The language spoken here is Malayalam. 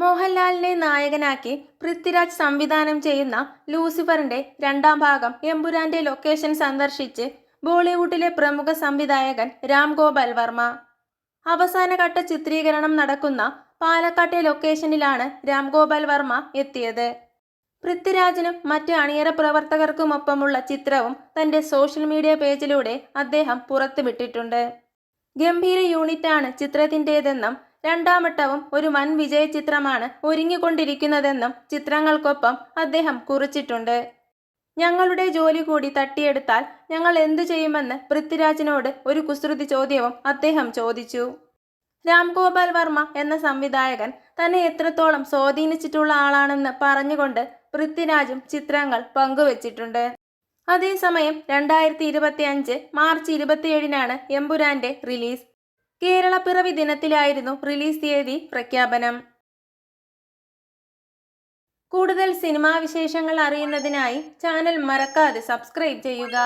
മോഹൻലാലിനെ നായകനാക്കി പൃഥ്വിരാജ് സംവിധാനം ചെയ്യുന്ന ലൂസിഫറിന്റെ രണ്ടാം ഭാഗം എമ്പുരാന്റെ ലൊക്കേഷൻ സന്ദർശിച്ച് ബോളിവുഡിലെ പ്രമുഖ സംവിധായകൻ രാം ഗോപാൽ വർമ്മ. അവസാനഘട്ട ചിത്രീകരണം നടക്കുന്ന പാലക്കാട്ടെ ലൊക്കേഷനിലാണ് രാം ഗോപാൽ വർമ്മ എത്തിയത്. പൃഥ്വിരാജിനും മറ്റ് അണിയറ പ്രവർത്തകർക്കുമൊപ്പമുള്ള ചിത്രവും തന്റെ സോഷ്യൽ മീഡിയ പേജിലൂടെ അദ്ദേഹം പുറത്തുവിട്ടിട്ടുണ്ട്. ഗംഭീര യൂണിറ്റാണ് ചിത്രത്തിന്റെതെന്നും രണ്ടാം വട്ടവും ഒരു വൻ വിജയ ചിത്രമാണ് ഒരുങ്ങിക്കൊണ്ടിരിക്കുന്നതെന്നും ചിത്രങ്ങൾക്കൊപ്പം അദ്ദേഹം കുറിച്ചിട്ടുണ്ട്. ഞങ്ങളുടെ ജോലി കൂടി തട്ടിയെടുത്താൽ ഞങ്ങൾ എന്തു ചെയ്യുമെന്ന് പൃഥ്വിരാജിനോട് ഒരു കുസൃതി ചോദ്യവും അദ്ദേഹം ചോദിച്ചു. രാംഗോപാൽ വർമ്മ എന്ന സംവിധായകൻ തന്നെ എത്രത്തോളം സ്വാധീനിച്ചിട്ടുള്ള ആളാണെന്ന് പറഞ്ഞുകൊണ്ട് പൃഥ്വിരാജും ചിത്രങ്ങൾ പങ്കുവച്ചിട്ടുണ്ട്. അതേസമയം രണ്ടായിരത്തി ഇരുപത്തി അഞ്ച് മാർച്ച് ഇരുപത്തിയേഴിനാണ് എമ്പുരാന്റെ റിലീസ്. കേരള പിറവി ദിനത്തിലായിരുന്നു റിലീസ് തീയതി പ്രഖ്യാപനം. കൂടുതൽ സിനിമാ വിശേഷങ്ങൾ അറിയുന്നതിനായി ചാനൽ മറക്കാതെ സബ്സ്ക്രൈബ് ചെയ്യുക.